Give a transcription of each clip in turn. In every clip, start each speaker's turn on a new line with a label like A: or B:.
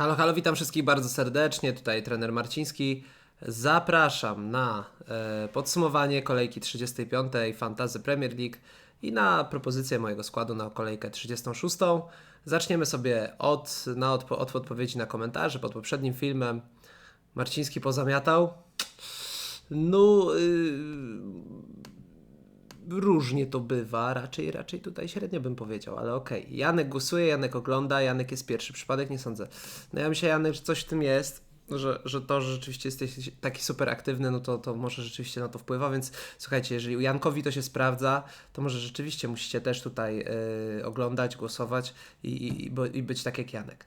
A: Halo, halo, witam wszystkich bardzo serdecznie. Tutaj trener Marciński. Zapraszam na e, podsumowanie kolejki 35 Fantazy Premier League i na propozycję mojego składu na kolejkę 36. Zaczniemy sobie od, na odpo- od odpowiedzi na komentarze pod poprzednim filmem. Marciński pozamiatał. No, y, różnie to bywa, raczej, raczej tutaj średnio bym powiedział, ale okej. Janek głosuje, Janek ogląda, Janek jest pierwszy. Przypadek nie sądzę. No ja myślę, Janek, że coś w tym jest, że, że to, że rzeczywiście jesteś taki super aktywny, no to, to może rzeczywiście na to wpływa, więc słuchajcie, jeżeli Jankowi to się sprawdza, to może rzeczywiście musicie też tutaj y, oglądać, głosować i, i, i, być tak jak Janek.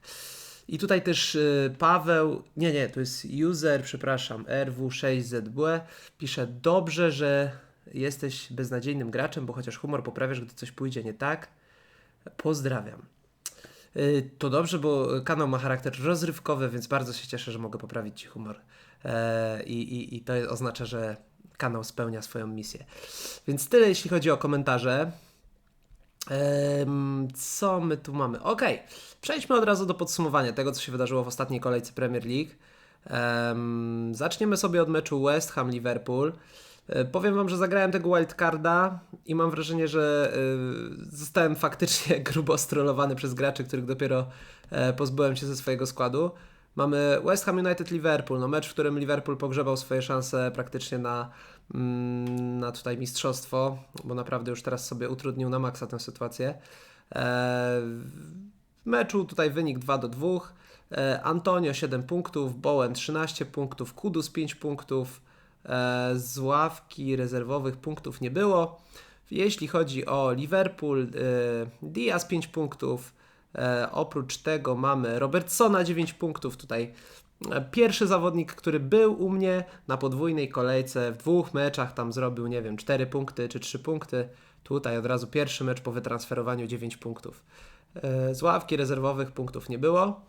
A: I tutaj też y, Paweł, nie, nie, to jest user, przepraszam, RW6ZB, pisze dobrze, że jesteś beznadziejnym graczem, bo chociaż humor poprawiasz, gdy coś pójdzie nie tak. Pozdrawiam. Y, To dobrze, bo kanał ma charakter rozrywkowy, więc bardzo się cieszę, że mogę poprawić Ci humor. E, I, i, I to oznacza, że kanał spełnia swoją misję. Więc tyle, jeśli chodzi o komentarze. Co my tu mamy? Okej, przejdźmy od razu do podsumowania tego, co się wydarzyło w ostatniej kolejce Premier League. Em, zaczniemy sobie od meczu West Ham-Liverpool. E, Powiem Wam, że zagrałem tego wildcarda i mam wrażenie, że y, zostałem faktycznie grubo strollowany przez graczy, których dopiero e, pozbyłem się ze swojego składu. Mamy West Ham United Liverpool, no mecz, w którym Liverpool pogrzebał swoje szanse praktycznie na, mm, na tutaj mistrzostwo, bo naprawdę już teraz sobie utrudnił na maksa tę sytuację. E, w meczu tutaj wynik 2 do 2. E, Antonio 7 punktów, Bowen 13 punktów, Kudus 5 punktów. E, z ławki rezerwowych punktów nie było. Jeśli chodzi o Liverpool, e, Diaz 5 punktów. E, oprócz tego mamy Robertsona 9 punktów. Tutaj pierwszy zawodnik, który był u mnie na podwójnej kolejce w dwóch meczach, tam zrobił, nie wiem, 4 punkty czy 3 punkty. Tutaj od razu pierwszy mecz po wytransferowaniu 9 punktów. Z ławki rezerwowych punktów nie było.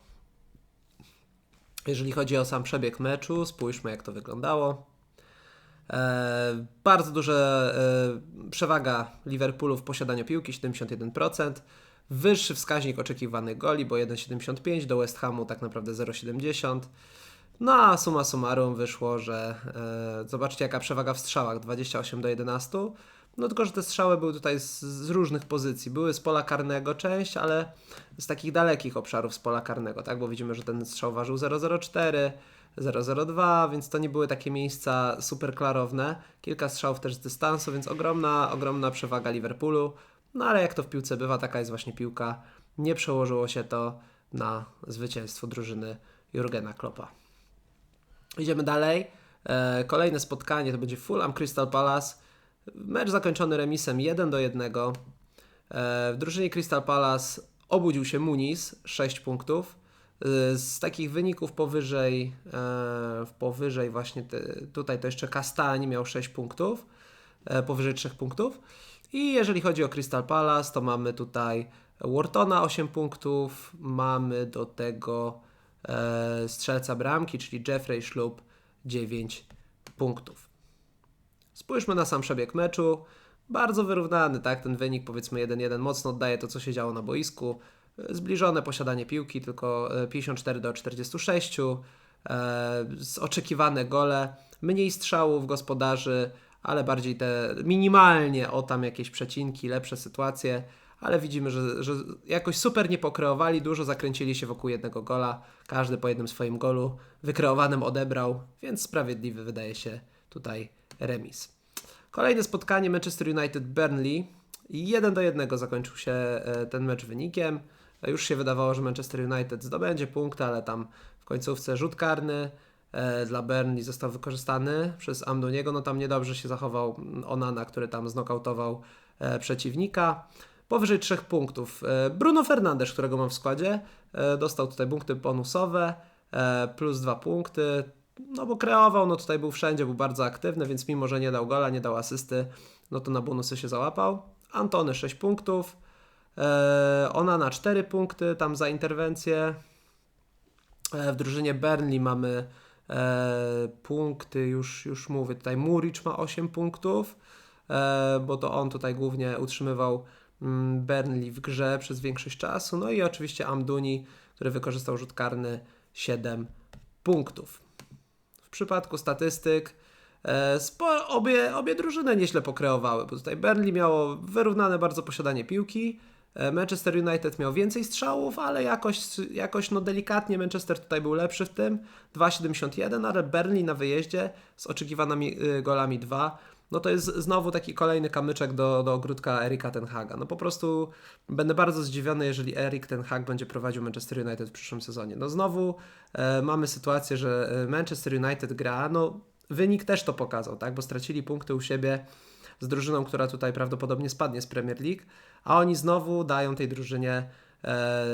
A: Jeżeli chodzi o sam przebieg meczu, spójrzmy jak to wyglądało. E, bardzo duża e, przewaga Liverpoolu w posiadaniu piłki 71%. Wyższy wskaźnik oczekiwanych goli, bo 1,75 do West Hamu tak naprawdę 0,70. No a summa summarum wyszło, że e, zobaczcie jaka przewaga w strzałach 28 do 11. No tylko, że te strzały były tutaj z, z różnych pozycji. Były z pola karnego część, ale z takich dalekich obszarów z pola karnego, tak? Bo widzimy, że ten strzał ważył 0,04, 0,02, więc to nie były takie miejsca super klarowne. Kilka strzałów też z dystansu, więc ogromna, ogromna przewaga Liverpoolu. No ale jak to w piłce bywa, taka jest właśnie piłka. Nie przełożyło się to na zwycięstwo drużyny Jurgena Kloppa. Idziemy dalej. E, kolejne spotkanie to będzie Fulham Crystal Palace. Mecz zakończony remisem 1 do 1. E, w drużynie Crystal Palace obudził się Muniz 6 punktów. E, z takich wyników powyżej, e, powyżej właśnie te, tutaj to jeszcze Castani miał 6 punktów, e, powyżej 3 punktów. I jeżeli chodzi o Crystal Palace, to mamy tutaj Whartona 8 punktów, mamy do tego strzelca bramki, czyli Jeffrey Schlupp 9 punktów. Spójrzmy na sam przebieg meczu. Bardzo wyrównany, tak? Ten wynik powiedzmy 1-1 mocno oddaje to, co się działo na boisku. E, Zbliżone posiadanie piłki, tylko e, 54 do 46. E, z oczekiwane gole. Mniej strzałów gospodarzy, ale bardziej te minimalnie o tam jakieś przecinki, lepsze sytuacje. Ale widzimy, że, że jakoś super nie pokreowali, dużo zakręcili się wokół jednego gola. Każdy po jednym swoim golu wykreowanym odebrał, więc sprawiedliwy wydaje się tutaj remis. Kolejne spotkanie Manchester United-Burnley. 1 do 1 zakończył się e, ten mecz wynikiem. Już się wydawało, że Manchester United zdobędzie punkt, ale tam w końcówce rzut karny e, dla Burnley został wykorzystany przez Amdoniego. No tam niedobrze się zachował Onana, który tam znokautował e, przeciwnika. Powyżej 3 punktów. E, Bruno Fernandes, którego mam w składzie, dostał tutaj punkty bonusowe, plus 2 punkty. No bo kreował, no tutaj był wszędzie, był bardzo aktywny, więc mimo, że nie dał gola, nie dał asysty, no to na bonusy się załapał. Antony 6 punktów, ona na 4 punkty, tam za interwencję. E, w drużynie Burnley mamy e, punkty, już, już mówię, tutaj Muric ma 8 punktów, e, bo to on tutaj głównie utrzymywał mm, Burnley w grze przez większość czasu. No i oczywiście Amduni, który wykorzystał rzut karny 7 punktów. W przypadku statystyk e, obie, obie drużyny nieźle pokreowały, bo tutaj Burnley miało wyrównane bardzo posiadanie piłki, e, Manchester United miał więcej strzałów, ale jakoś, jakoś no delikatnie Manchester tutaj był lepszy w tym, 2,71, ale Burnley na wyjeździe z oczekiwanymi y, golami 2, no to jest znowu taki kolejny kamyczek do, do ogródka Erika Tenhaga. No po prostu będę bardzo zdziwiony, jeżeli Erik Ten Hag będzie prowadził Manchester United w przyszłym sezonie. No znowu e, mamy sytuację, że e, Manchester United gra, no wynik też to pokazał, tak, bo stracili punkty u siebie z drużyną, która tutaj prawdopodobnie spadnie z Premier League, a oni znowu dają tej drużynie e,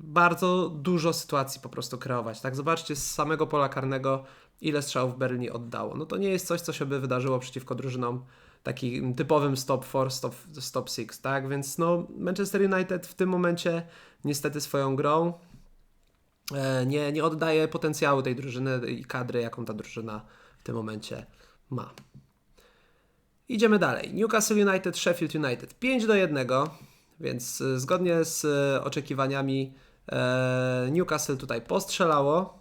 A: bardzo dużo sytuacji po prostu kreować. Tak, zobaczcie z samego pola karnego, ile strzałów Berlin oddało. No to nie jest coś, co się by wydarzyło przeciwko drużynom takim typowym stop 4, stop, stop 6, tak? Więc no Manchester United w tym momencie niestety swoją grą e, nie, nie oddaje potencjału tej drużyny i kadry, jaką ta drużyna w tym momencie ma. Idziemy dalej. Newcastle United, Sheffield United 5 do 1, więc e, zgodnie z e, oczekiwaniami Newcastle tutaj postrzelało.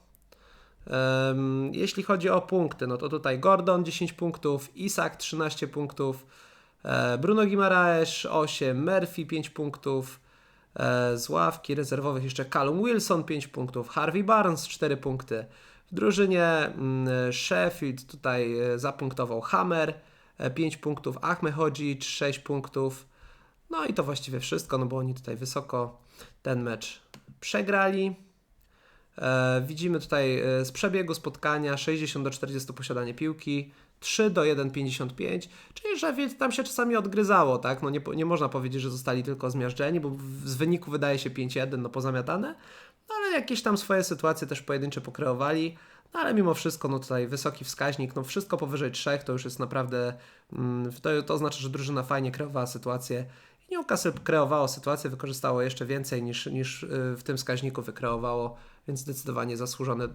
A: Jeśli chodzi o punkty, no to tutaj Gordon 10 punktów, Isak 13 punktów, e, Bruno Guimaraes 8, Murphy 5 punktów, e, z ławki rezerwowych jeszcze Callum Wilson 5 punktów, Harvey Barnes 4 punkty. W drużynie mm, Sheffield tutaj e, zapunktował Hammer 5 punktów, Ahmed Hodzic 6 punktów. No i to właściwie wszystko, no bo oni tutaj wysoko ten mecz przegrali. E, widzimy tutaj e, z przebiegu spotkania 60 do 40 posiadanie piłki, 3 do 1,55, czyli że tam się czasami odgryzało, tak? No nie, nie można powiedzieć, że zostali tylko zmiażdżeni, bo z wyniku wydaje się 5-1, no pozamiatane, no ale jakieś tam swoje sytuacje też pojedyncze pokreowali, ale mimo wszystko, no tutaj wysoki wskaźnik, no wszystko powyżej 3 to już jest naprawdę, mm, to, to znaczy, że drużyna fajnie kreowała sytuację. Newcastle kreowało sytuację, wykorzystało jeszcze więcej niż, niż y, w tym wskaźniku wykreowało, więc zdecydowanie zasłużone,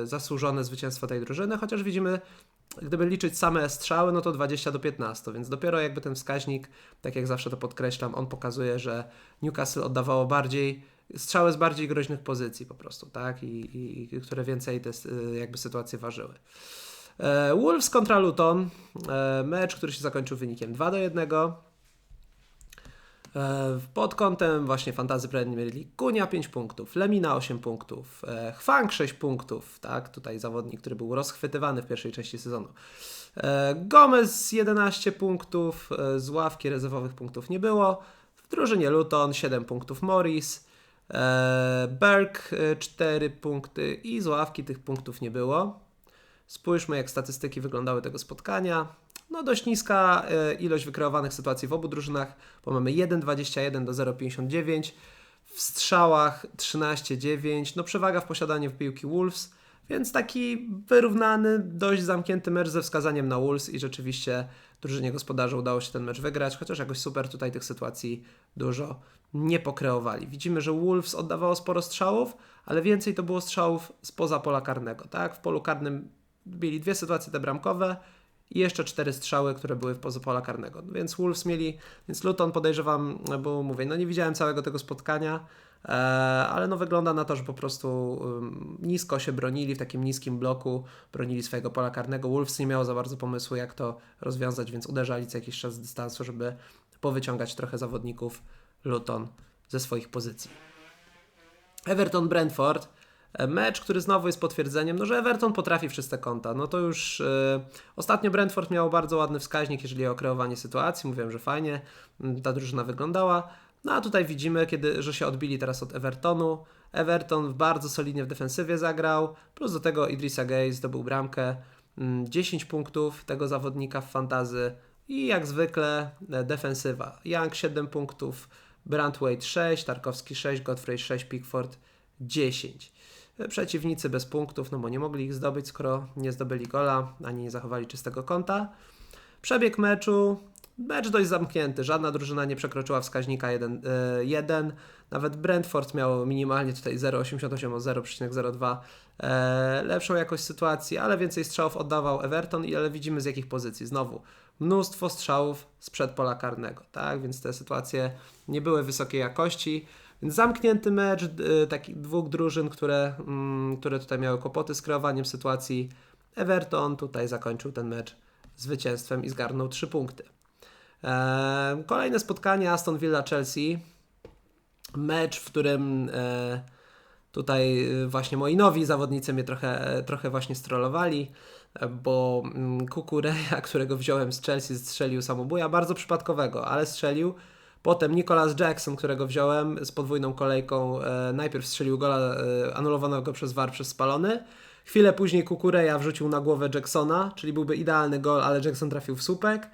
A: yy, zasłużone zwycięstwo tej drużyny, chociaż widzimy, gdyby liczyć same strzały, no to 20 do 15, więc dopiero jakby ten wskaźnik, tak jak zawsze to podkreślam, on pokazuje, że Newcastle oddawało bardziej strzały z bardziej groźnych pozycji po prostu, tak, i, i, i które więcej te y, jakby sytuacje ważyły. E, Wolves kontra Luton, e, mecz, który się zakończył wynikiem 2 do 1. E, pod kątem właśnie Fantazy Premier League Kunia 5 punktów, Lemina 8 punktów, e, Hwang 6 punktów, tak, tutaj zawodnik, który był rozchwytywany w pierwszej części sezonu. E, Gomez 11 punktów, z ławki rezerwowych punktów nie było. W drużynie Luton 7 punktów Morris, Berg 4 punkty i z ławki tych punktów nie było. Spójrzmy jak statystyki wyglądały tego spotkania no dość niska e, ilość wykreowanych sytuacji w obu drużynach, bo mamy 1,21 do 0,59, w strzałach 13,9, no przewaga w posiadaniu w piłki Wolves, więc taki wyrównany, dość zamknięty mecz ze wskazaniem na Wolves i rzeczywiście drużynie gospodarza udało się ten mecz wygrać, chociaż jakoś super tutaj tych sytuacji dużo nie pokreowali. Widzimy, że Wolves oddawało sporo strzałów, ale więcej to było strzałów spoza pola karnego. Tak? W polu karnym mieli dwie sytuacje te bramkowe, i jeszcze cztery strzały, które były poza pola karnego. No więc Wolves mieli, więc Luton podejrzewam, bo mówię, no nie widziałem całego tego spotkania, ale no wygląda na to, że po prostu nisko się bronili w takim niskim bloku, bronili swojego pola karnego. Wolves nie miało za bardzo pomysłu, jak to rozwiązać, więc uderzali co jakiś czas z dystansu, żeby powyciągać trochę zawodników Luton ze swoich pozycji. Everton Brentford Mecz, który znowu jest potwierdzeniem, no, że Everton potrafi w czyste kąta. No to już yy, ostatnio Brentford miał bardzo ładny wskaźnik, jeżeli o kreowanie sytuacji. Mówiłem, że fajnie ta drużyna wyglądała. No a tutaj widzimy, kiedy, że się odbili teraz od Evertonu. Everton bardzo solidnie w defensywie zagrał, plus do tego Idrissa Gay zdobył bramkę. 10 mm, punktów tego zawodnika w fantazy i jak zwykle e, defensywa. Young 7 punktów, Brantwaite 6, Tarkowski 6, Godfrey 6, Pickford 10 przeciwnicy bez punktów, no bo nie mogli ich zdobyć, skoro nie zdobyli gola, ani nie zachowali czystego konta. Przebieg meczu, mecz dość zamknięty, żadna drużyna nie przekroczyła wskaźnika 1, 1. E, nawet Brentford miał minimalnie tutaj 0,88 o 0,02 e, lepszą jakość sytuacji, ale więcej strzałów oddawał Everton, ale widzimy z jakich pozycji. Znowu mnóstwo strzałów z pola karnego, tak? Więc te sytuacje nie były wysokiej jakości. Więc zamknięty mecz y, takich dwóch drużyn, które, mm, które tutaj miały kłopoty z kreowaniem sytuacji. Everton tutaj zakończył ten mecz zwycięstwem i zgarnął 3 punkty. E, kolejne spotkanie Aston Villa-Chelsea. Mecz, w którym e, tutaj właśnie moi nowi zawodnicy mnie trochę, trochę właśnie strollowali, bo mm, Kukureja, którego wziąłem z Chelsea, strzelił samobuja, bardzo przypadkowego, ale strzelił. Potem Nicholas Jackson, którego wziąłem z podwójną kolejką, e, najpierw strzelił gola e, anulowanego przez VAR przez spalony. Chwilę później Kukureja wrzucił na głowę Jacksona, czyli byłby idealny gol, ale Jackson trafił w słupek.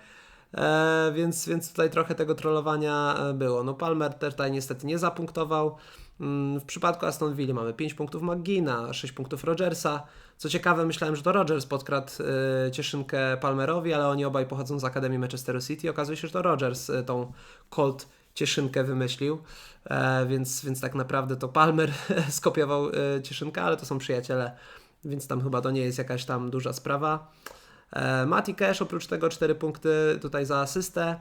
A: E, więc, więc tutaj trochę tego trollowania e, było. No Palmer też tutaj niestety nie zapunktował. Mm, w przypadku Aston Villa mamy 5 punktów McGina, 6 punktów Rogersa. Co ciekawe, myślałem, że to Rogers podkradł y, cieszynkę Palmerowi, ale oni obaj pochodzą z Akademii Manchesteru City. Okazuje się, że to Rogers y, tą Colt cieszynkę wymyślił, e, więc, więc tak naprawdę to Palmer skopiował cieszynkę, ale to są przyjaciele, więc tam chyba to nie jest jakaś tam duża sprawa. E, Mati Cash oprócz tego 4 punkty tutaj za asystę.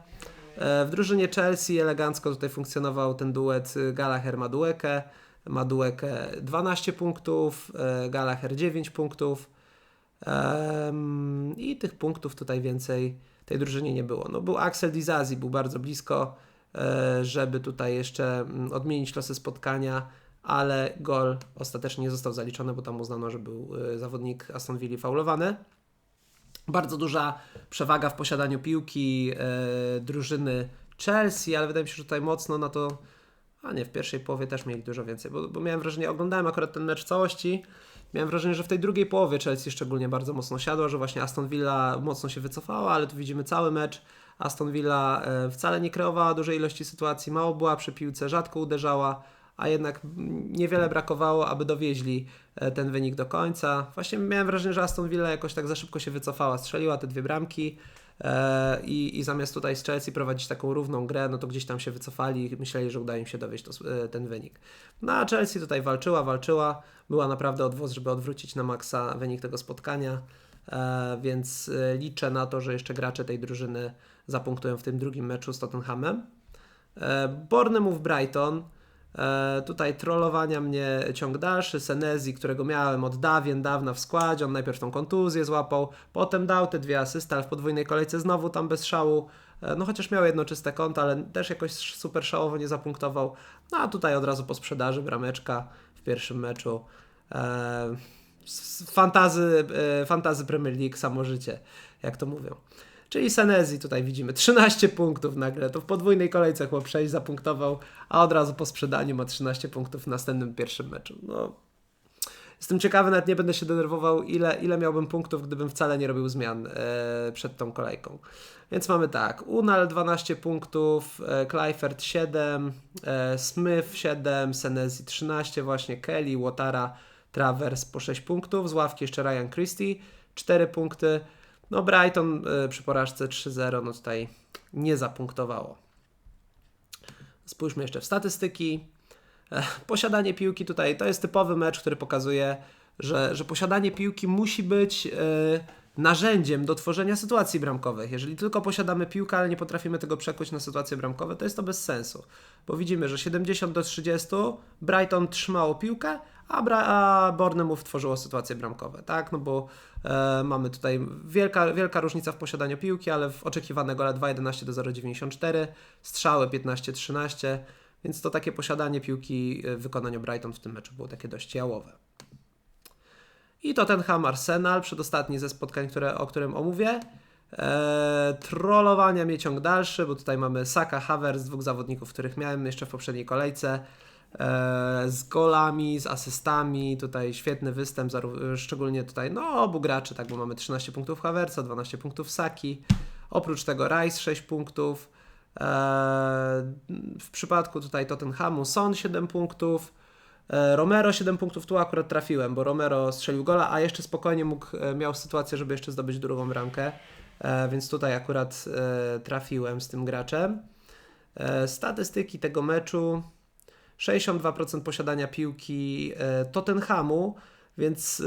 A: E, w drużynie Chelsea elegancko tutaj funkcjonował ten duet Gallagher-Madueke. Madueke 12 punktów, e, Gallagher 9 punktów. I tych punktów tutaj więcej tej drużynie nie było. No, był Axel Dizazi, był bardzo blisko, żeby tutaj jeszcze mm, odmienić losy spotkania, ale gol ostatecznie nie został zaliczony, bo tam uznano, że był e, zawodnik Aston Villa faulowany. Bardzo duża przewaga w posiadaniu piłki drużyny Chelsea, ale wydaje mi się, że tutaj mocno na to a nie, w pierwszej połowie też mieli dużo więcej, bo, bo miałem wrażenie, oglądałem akurat ten mecz w całości, miałem wrażenie, że w tej drugiej połowie Chelsea szczególnie bardzo mocno siadła, że właśnie Aston Villa mocno się wycofała, ale tu widzimy cały mecz. Aston Villa e, wcale nie kreowała dużej ilości sytuacji, mało była przy piłce, rzadko uderzała, a jednak niewiele brakowało, aby dowieźli e, ten wynik do końca. Właśnie miałem wrażenie, że Aston Villa jakoś tak za szybko się wycofała, strzeliła te dwie bramki, E, I, I zamiast tutaj z Chelsea prowadzić taką równą grę, no to gdzieś tam się wycofali i myśleli, że uda im się dowieść to, e, ten wynik. No a Chelsea tutaj walczyła, walczyła, była naprawdę odwóz, żeby odwrócić na maksa wynik tego spotkania, więc liczę na to, że jeszcze gracze tej drużyny zapunktują w tym drugim meczu z Tottenhamem. Bournemouth Brighton tutaj trollowania mnie ciąg dalszy, Senezi, którego miałem od dawien dawna w składzie, on najpierw tą kontuzję złapał, potem dał te dwie asysty, ale w podwójnej kolejce znowu tam bez szału, e, no chociaż miał jedno czyste konto, ale też jakoś super szałowo nie zapunktował, no a tutaj od razu po sprzedaży brameczka w pierwszym meczu. E, fantazy, e, fantazy Premier League, samo życie, jak to mówią. Czyli Senezi tutaj widzimy 13 punktów nagle, to w podwójnej kolejce chłop 6 zapunktował, a od razu po sprzedaniu ma 13 punktów w następnym pierwszym meczu. No, Jestem ciekawy, nawet nie będę się denerwował, ile, ile miałbym punktów, gdybym wcale nie robił zmian e, przed tą kolejką. Więc mamy tak, Unal 12 punktów, e, Kleifert 7, e, Smith 7, Senezi 13 właśnie, Kelly, Watara, Travers po 6 punktów, z ławki jeszcze Ryan Christie 4 punkty, no Brighton y, przy porażce 3-0 no tutaj nie zapunktowało. Spójrzmy jeszcze w statystyki. E, posiadanie piłki tutaj to jest typowy mecz, który pokazuje, że, że posiadanie piłki musi być y, narzędziem do tworzenia sytuacji bramkowych. Jeżeli tylko posiadamy piłkę, ale nie potrafimy tego przekuć na sytuacje bramkowe, to jest to bez sensu. Bo widzimy, że 70 do 30 Brighton trzymało piłkę, a, Bra- a Bournemouth tworzyło sytuacje bramkowe, tak? No bo e, mamy tutaj wielka, wielka różnica w posiadaniu piłki, ale w oczekiwane gole 2,11 do 0,94, strzały 15-13, więc to takie posiadanie piłki w wykonaniu Brighton w tym meczu było takie dość jałowe. I Tottenham Arsenal, przedostatni ze spotkań, które, o którym omówię. Eee, trollowania mnie ciąg dalszy, bo tutaj mamy Saka, Havertz, dwóch zawodników, których miałem jeszcze w poprzedniej kolejce. Eee, z golami, z asystami, tutaj świetny występ, szczególnie tutaj no obu graczy, tak, bo mamy 13 punktów Havertza, 12 punktów Saki. Oprócz tego Rice 6 punktów. Eee, w przypadku tutaj Tottenhamu Son 7 punktów. E, Romero 7 punktów tu akurat trafiłem, bo Romero strzelił gola, a jeszcze spokojnie mógł, e, miał sytuację, żeby jeszcze zdobyć drugą bramkę, e, więc tutaj akurat trafiłem z tym graczem. Statystyki tego meczu 62% posiadania piłki Tottenhamu, więc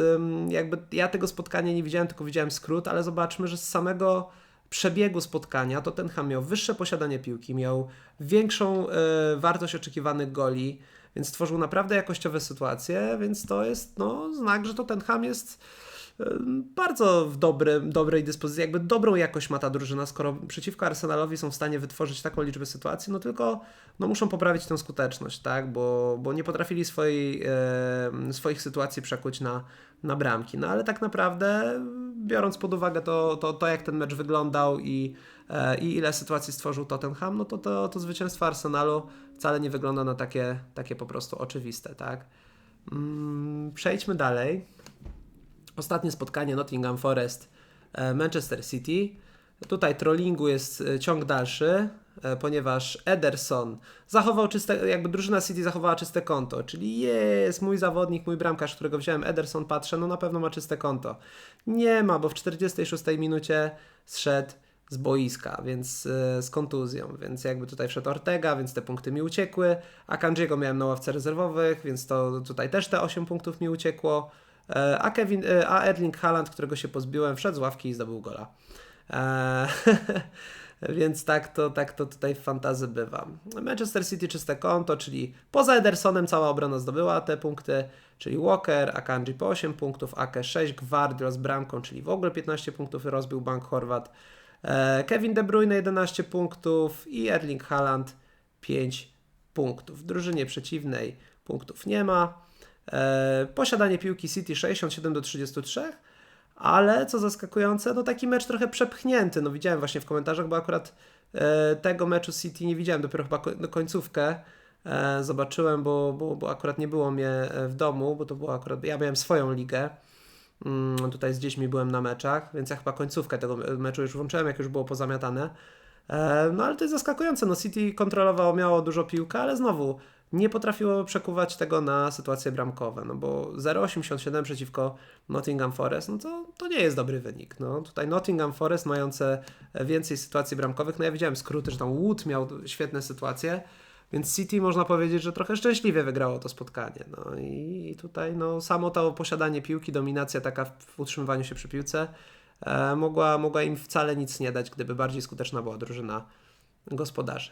A: jakby ja tego spotkania nie widziałem, tylko widziałem skrót, ale zobaczmy, że z samego przebiegu spotkania Tottenham miał wyższe posiadanie piłki, miał większą e, wartość oczekiwanych goli, więc stworzył naprawdę jakościowe sytuacje, więc to jest no, znak, że Tottenham jest e, bardzo w dobrym, dobrej dyspozycji, jakby dobrą jakość ma ta drużyna, skoro przeciwko Arsenalowi są w stanie wytworzyć taką liczbę sytuacji, no tylko no muszą poprawić tę skuteczność, tak, bo, bo nie potrafili swojej, e, swoich sytuacji przekuć na, na bramki, no ale tak naprawdę biorąc pod uwagę to, to, to jak ten mecz wyglądał i, e, i ile sytuacji stworzył Tottenham, no to, to to zwycięstwo Arsenalu wcale nie wygląda na takie, takie po prostu oczywiste, tak. Mm, przejdźmy dalej. Ostatnie spotkanie Nottingham Forest, e, Manchester City. Tutaj trollingu jest e, ciąg dalszy, e, ponieważ Ederson zachował czyste, jakby drużyna City zachowała czyste konto, czyli jest mój zawodnik, mój bramkarz, którego wziąłem, Ederson, patrzę, no na pewno ma czyste konto. Nie ma, bo w 46 minucie zszedł z boiska, więc z kontuzją, więc jakby tutaj wszedł Ortega, więc te punkty mi uciekły, a Kanjiego miałem na ławce rezerwowych, więc to tutaj też te 8 punktów mi uciekło. A, Kevin, a Erling Haaland, którego się pozbiłem, wszedł z ławki i zdobył gola. Eee, więc tak to, tak to tutaj w fantazy bywa. Manchester City czyste konto, czyli poza Edersonem cała obrona zdobyła te punkty, czyli Walker, Akanji po 8 punktów, Ake 6, Gvardiol z bramką, czyli w ogóle 15 punktów rozbił Bank Chorwat. Eee, Kevin De Bruyne 11 punktów i Erling Haaland 5 punktów. W drużynie przeciwnej punktów nie ma. E, posiadanie piłki City 67 do 33, ale co zaskakujące, no taki mecz trochę przepchnięty. No widziałem właśnie w komentarzach, bo akurat e, tego meczu City nie widziałem, dopiero chyba ko- końcówkę e, zobaczyłem, bo, bo, bo akurat nie było mnie w domu, bo to było akurat, ja miałem swoją ligę. Mm, tutaj z dziećmi byłem na meczach, więc ja chyba końcówkę tego meczu już włączyłem, jak już było pozamiatane. No ale to jest zaskakujące. No City kontrolowało, miało dużo piłkę, ale znowu nie potrafiło przekuwać tego na sytuacje bramkowe, no bo 0,87 przeciwko Nottingham Forest, no to, to nie jest dobry wynik. No, tutaj Nottingham Forest mające więcej sytuacji bramkowych, no ja widziałem skróty, że tam Wood miał świetne sytuacje, więc City można powiedzieć, że trochę szczęśliwie wygrało to spotkanie. No i tutaj no, samo to posiadanie piłki, dominacja taka w utrzymywaniu się przy piłce e, mogła, mogła im wcale nic nie dać, gdyby bardziej skuteczna była drużyna gospodarzy.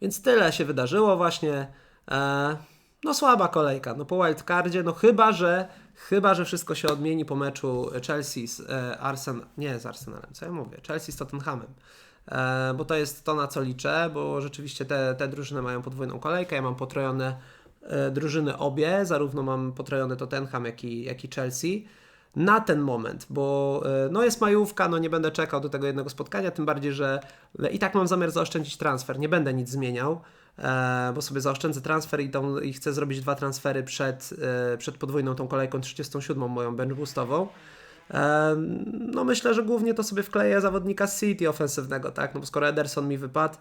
A: Więc tyle się wydarzyło właśnie. E, no słaba kolejka. No po wildcardzie, no chyba, że chyba, że wszystko się odmieni po meczu Chelsea z e, Arsenal, nie z Arsenalem, co ja mówię, Chelsea z Tottenhamem. E, bo to jest to, na co liczę, bo rzeczywiście te, te drużyny mają podwójną kolejkę, ja mam potrojone e, drużyny obie, zarówno mam potrojony Tottenham, jak i, jak i Chelsea na ten moment, bo e, no jest majówka, no nie będę czekał do tego jednego spotkania, tym bardziej, że i tak mam zamiar zaoszczędzić transfer, nie będę nic zmieniał, e, bo sobie zaoszczędzę transfer i, tą, i chcę zrobić dwa transfery przed, e, przed podwójną tą kolejką 37 moją bench boostową. No myślę, że głównie to sobie wkleję zawodnika City ofensywnego, tak, no bo skoro Ederson mi wypadł,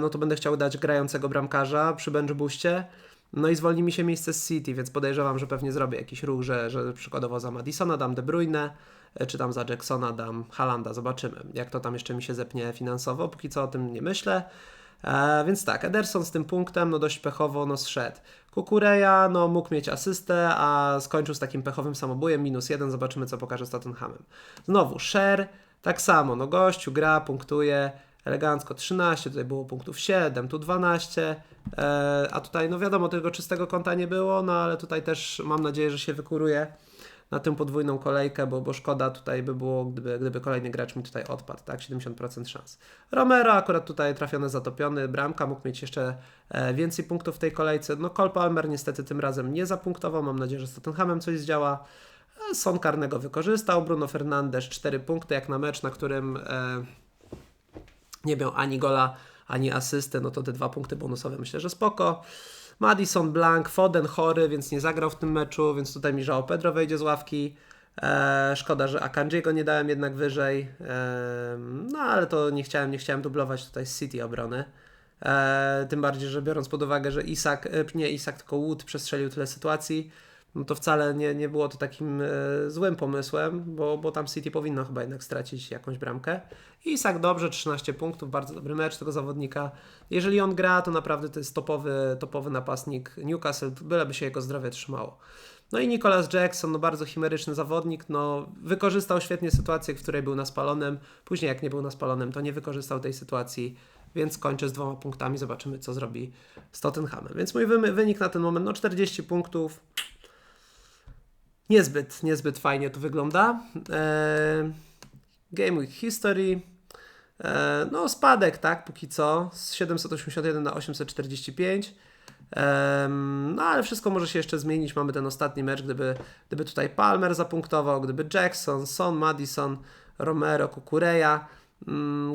A: no to będę chciał dać grającego bramkarza przy bench boostie, no i zwolni mi się miejsce z City, więc podejrzewam, że pewnie zrobię jakiś ruch, że, że przykładowo za Madisona dam De Bruyne, e, czy tam za Jacksona dam Halanda, zobaczymy, jak to tam jeszcze mi się zepnie finansowo, póki co o tym nie myślę. E, więc tak, Ederson z tym punktem, no dość pechowo, no zszedł. Kukureja, no mógł mieć asystę, a skończył z takim pechowym samobujem, minus jeden, zobaczymy co pokaże z Tottenhamem. Znowu, Sher, tak samo, no gościu gra, punktuje, elegancko 13, tutaj było punktów 7, tu 12, e, a tutaj no wiadomo, tego czystego konta nie było, no ale tutaj też mam nadzieję, że się wykuruje na tę podwójną kolejkę, bo, bo szkoda tutaj by było, gdyby, gdyby kolejny gracz mi tutaj odpadł, tak, 70% szans. Romero akurat tutaj trafiony, zatopiony, bramka mógł mieć jeszcze e, więcej punktów w tej kolejce, no Cole Palmer niestety tym razem nie zapunktował, mam nadzieję, że z Tottenhamem coś zdziała. E, Son karnego wykorzystał, Bruno Fernandes 4 punkty jak na mecz, na którym nie miał ani gola, ani asysty, no to te dwa punkty bonusowe myślę, że spoko. Madison, Blank, Foden chory, więc nie zagrał w tym meczu, więc tutaj mi żało Pedro wejdzie z ławki. Eee, szkoda, że Akanjiego nie dałem jednak wyżej. Eee, no ale to nie chciałem, nie chciałem dublować tutaj City obrony. Eee, tym bardziej, że biorąc pod uwagę, że Isak, e, nie Isak, tylko Wood przestrzelił tyle sytuacji, no to wcale nie, nie było to takim e, złym pomysłem, bo, bo tam City powinno chyba jednak stracić jakąś bramkę. Isak dobrze, 13 punktów, bardzo dobry mecz tego zawodnika. Jeżeli on gra, to naprawdę to jest topowy, topowy napastnik Newcastle, byleby się jego zdrowie trzymało. No i Nicholas Jackson, no bardzo chimeryczny zawodnik, no wykorzystał świetnie sytuację, w której był na spalonym. Później jak nie był na spalonym, to nie wykorzystał tej sytuacji, więc kończę z dwoma punktami. Zobaczymy, co zrobi z Tottenhamem. Więc mój wynik na ten moment, no 40 punktów. Niezbyt, niezbyt fajnie to wygląda. Eee, Game Week History. Eee, no spadek, tak, póki co. Z 781 na 845. Em, No ale wszystko może się jeszcze zmienić. Mamy ten ostatni mecz, gdyby, gdyby tutaj Palmer zapunktował, gdyby Jackson, Son, Madison, Romero, Kukureja,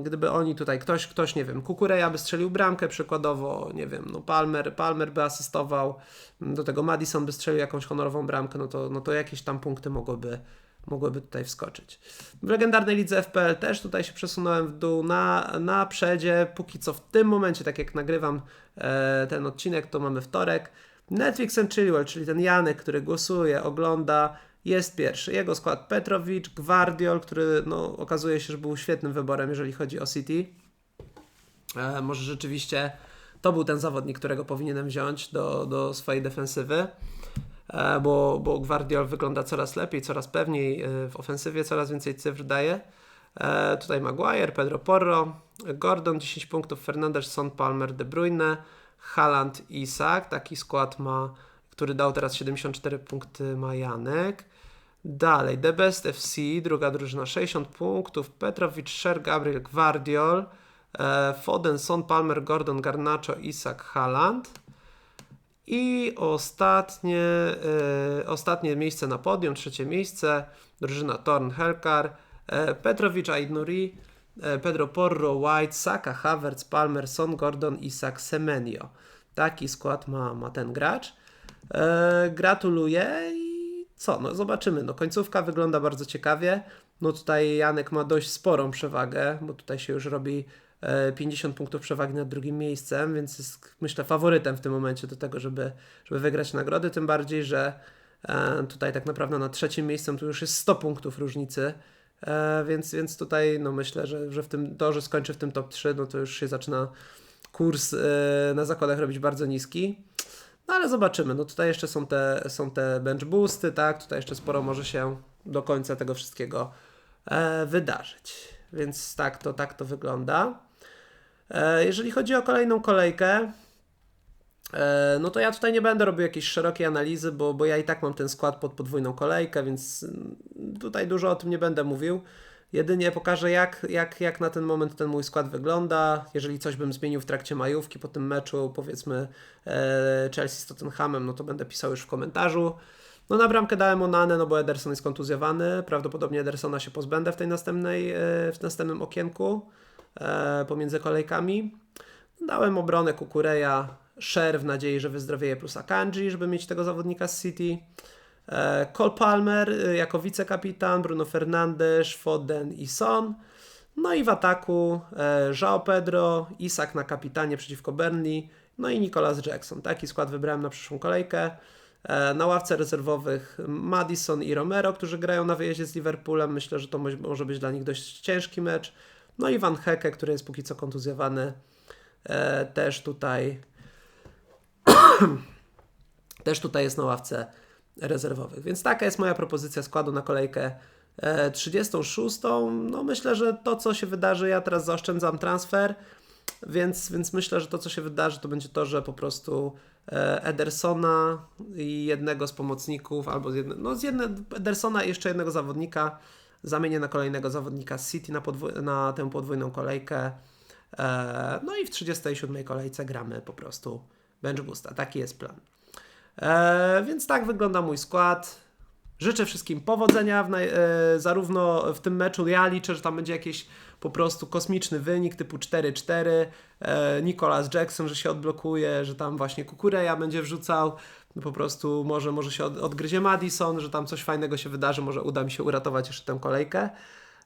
A: gdyby oni tutaj, ktoś, ktoś, nie wiem, Kukureja by strzelił bramkę przykładowo, nie wiem, no Palmer, Palmer by asystował, mm, do tego Madison by strzelił jakąś honorową bramkę, no to, no to jakieś tam punkty mogłyby, mogłyby tutaj wskoczyć. W legendarnej lidze FPL też tutaj się przesunąłem w dół na, na przedzie. Póki co w tym momencie, tak jak nagrywam e, ten odcinek, to mamy wtorek. Netflix and Chilwell, czyli ten Janek, który głosuje, ogląda, jest pierwszy. Jego skład Petrowicz, Gwardiol, który no, okazuje się, że był świetnym wyborem, jeżeli chodzi o City. E, może rzeczywiście to był ten zawodnik, którego powinienem wziąć do, do swojej defensywy, e, bo, bo Guardiol wygląda coraz lepiej, coraz pewniej e, w ofensywie, coraz więcej cyfr daje. E, tutaj Maguire, Pedro Porro, Gordon 10 punktów, Fernandes, Son, Palmer, De Bruyne, Haaland, Isak. Taki skład ma, który dał teraz 74 punkty ma Janek. Dalej, The Best FC, druga drużyna 60 punktów, Petrowicz, Sher, Gabriel, Guardiol, e, Foden, Son, Palmer, Gordon, Garnacho, Isak, Haaland. I ostatnie, e, ostatnie miejsce na podium, trzecie miejsce, drużyna Torn Helkar, e, Petrowicz, Aidnuri, e, Pedro Porro, White, Saka, Havertz, Palmer, Son, Gordon, Isak, Semenio. Taki skład ma, ma ten gracz. E, gratuluję i co, no zobaczymy. No końcówka wygląda bardzo ciekawie. No tutaj Janek ma dość sporą przewagę, bo tutaj się już robi e, 50 punktów przewagi nad drugim miejscem, więc jest myślę faworytem w tym momencie do tego, żeby, żeby wygrać nagrody, tym bardziej, że e, tutaj tak naprawdę na trzecim miejscem tu już jest 100 punktów różnicy, e, więc, więc tutaj no myślę, że, że w tym, to, że skończy w tym top 3, no to już się zaczyna kurs e, na zakładach robić bardzo niski. No ale zobaczymy. No tutaj jeszcze są te, są te bench boosty, tak? Tutaj jeszcze sporo może się do końca tego wszystkiego e, wydarzyć. Więc tak to, tak to wygląda. E, jeżeli chodzi o kolejną kolejkę, e, no to ja tutaj nie będę robił jakiejś szerokiej analizy, bo, bo ja i tak mam ten skład pod podwójną kolejkę, więc tutaj dużo o tym nie będę mówił. Jedynie pokażę, jak, jak, jak na ten moment ten mój skład wygląda. Jeżeli coś bym zmienił w trakcie majówki po tym meczu, powiedzmy e, Chelsea z Tottenhamem, no to będę pisał już w komentarzu. No na bramkę dałem Onanę, no bo Ederson jest kontuzjowany. Prawdopodobnie Edersona się pozbędę w tej następnej, e, w następnym okienku e, pomiędzy kolejkami. Dałem obronę Kukureja, Sher w nadziei, że wyzdrowieje plus Akanji, żeby mieć tego zawodnika z City. E, Cole Palmer y, jako wicekapitan, Bruno Fernandes, Foden i Son. No i w ataku e, João Pedro, Isak na kapitanie przeciwko Burnley, no i Nicolas Jackson. Taki skład wybrałem na przyszłą kolejkę. E, Na ławce rezerwowych Madison i Romero, którzy grają na wyjeździe z Liverpoolem. Myślę, że to może być dla nich dość ciężki mecz. No i Van Hecke, który jest póki co kontuzjowany, też tutaj też tutaj jest na ławce rezerwowych. Więc taka jest moja propozycja składu na kolejkę e, 36. No myślę, że to co się wydarzy, ja teraz zaoszczędzam transfer, więc, więc myślę, że to co się wydarzy to będzie to, że po prostu e, Edersona i jednego z pomocników, albo z, jedne, no z jedne, Edersona i jeszcze jednego zawodnika zamienię na kolejnego zawodnika City na, podwój, na tę podwójną kolejkę. E, no i w 37 kolejce gramy po prostu bench boosta. Taki jest plan. E, więc tak wygląda mój skład. Życzę wszystkim powodzenia w naj, e, zarówno w tym meczu. Ja liczę, że tam będzie jakiś po prostu kosmiczny wynik typu 4-4. E, Nicolas Jackson, że się odblokuje, że tam właśnie Kukureja będzie wrzucał. Po prostu może, może się od, odgryzie Madison, że tam coś fajnego się wydarzy. Może uda mi się uratować jeszcze tę kolejkę.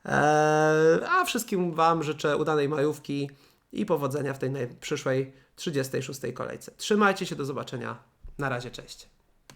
A: E, a wszystkim Wam życzę udanej majówki i powodzenia w tej przyszłej 36 kolejce. Trzymajcie się, do zobaczenia. Na razie, cześć.